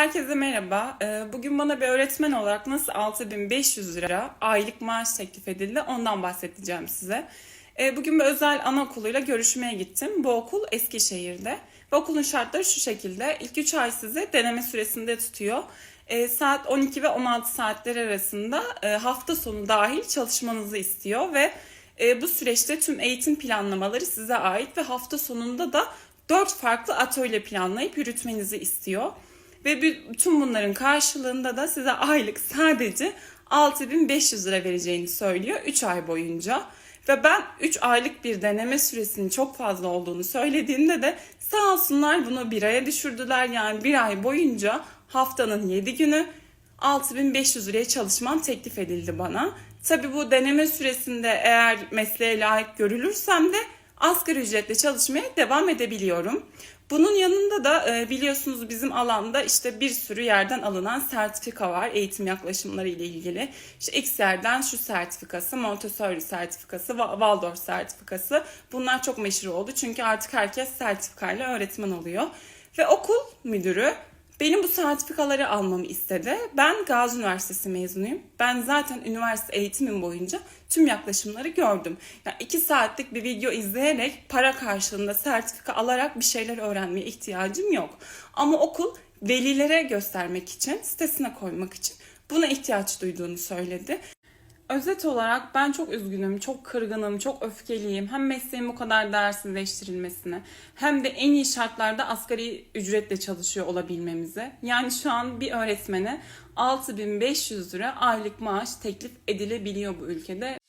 Herkese merhaba. Ee, Bugün bana bir öğretmen olarak nasıl 6500 lira aylık maaş teklif edildi ondan bahsedeceğim size. Ee, Bugün bir özel anaokuluyla görüşmeye gittim. Bu okul Eskişehir'de. Ve okulun şartları şu şekilde. İlk 3 ay sizi deneme süresinde tutuyor. Ee, Saat 12 ve 16 saatler arasında e, hafta sonu dahil çalışmanızı istiyor ve e, bu süreçte tüm eğitim planlamaları size ait ve hafta sonunda da 4 farklı atölye planlayıp yürütmenizi istiyor. Ve bütün bunların karşılığında da size aylık sadece 6500 lira vereceğini söylüyor 3 ay boyunca. Ve ben 3 aylık bir deneme süresinin çok fazla olduğunu söylediğimde de sağ olsunlar bunu bir aya düşürdüler. Yani bir ay boyunca haftanın 7 günü 6500 liraya çalışmam teklif edildi bana. Tabi bu deneme süresinde eğer mesleğe layık görülürsem de asgari ücretle çalışmaya devam edebiliyorum. Bunun yanında da e, biliyorsunuz bizim alanda işte bir sürü yerden alınan sertifika var eğitim yaklaşımları ile ilgili. İşte X yerden şu sertifikası, Montessori sertifikası, Wa- Waldorf sertifikası. Bunlar çok meşhur oldu çünkü artık herkes sertifikayla öğretmen oluyor. Ve okul müdürü benim bu sertifikaları almamı istedi. Ben Gazi Üniversitesi mezunuyum. Ben zaten üniversite eğitimim boyunca tüm yaklaşımları gördüm. Yani iki saatlik bir video izleyerek para karşılığında sertifika alarak bir şeyler öğrenmeye ihtiyacım yok. Ama okul velilere göstermek için, sitesine koymak için buna ihtiyaç duyduğunu söyledi. Özet olarak ben çok üzgünüm, çok kırgınım, çok öfkeliyim. Hem mesleğin bu kadar değersizleştirilmesine hem de en iyi şartlarda asgari ücretle çalışıyor olabilmemize. Yani şu an bir öğretmene 6500 lira aylık maaş teklif edilebiliyor bu ülkede